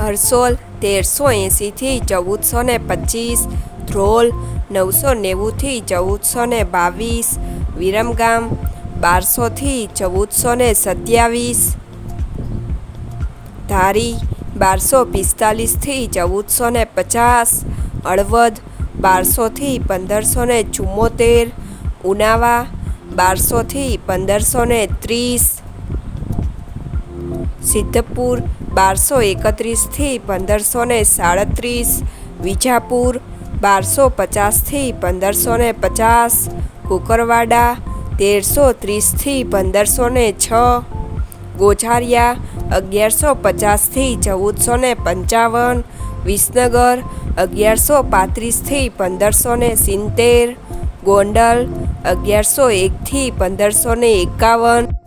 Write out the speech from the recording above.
હરસોલ તેરસો એંસીથી ચૌદસો ને પચીસ ધ્રોલ નવસો નેવુંથી ચૌદસો ને બાવીસ વિરમગામ બારસોથી ચૌદસો ને સત્યાવીસ ધારી બારસો પિસ્તાલીસથી ચૌદસો ને પચાસ અળવદ બારસોથી પંદરસો ને ચુમ્મોતેર ઉનાવા બારસોથી પંદરસો ને ત્રીસ સિદ્ધપુર બારસો એકત્રીસથી પંદરસો ને સાડત્રીસ, વિજાપુર બારસો પચાસથી પંદરસો ને પચાસ, કુકરવાડા તેરસો ત્રીસથી પંદરસો ને છ, ગોઝારિયા અગિયારસો પચાસથી ચૌદસો ને પંચાવન, વિસનગર અગિયારસો પાંત્રીસથી પંદરસો ને સિત્તેર, ગોંડલ અગિયારસો એકથી પંદરસો ને એકાવન.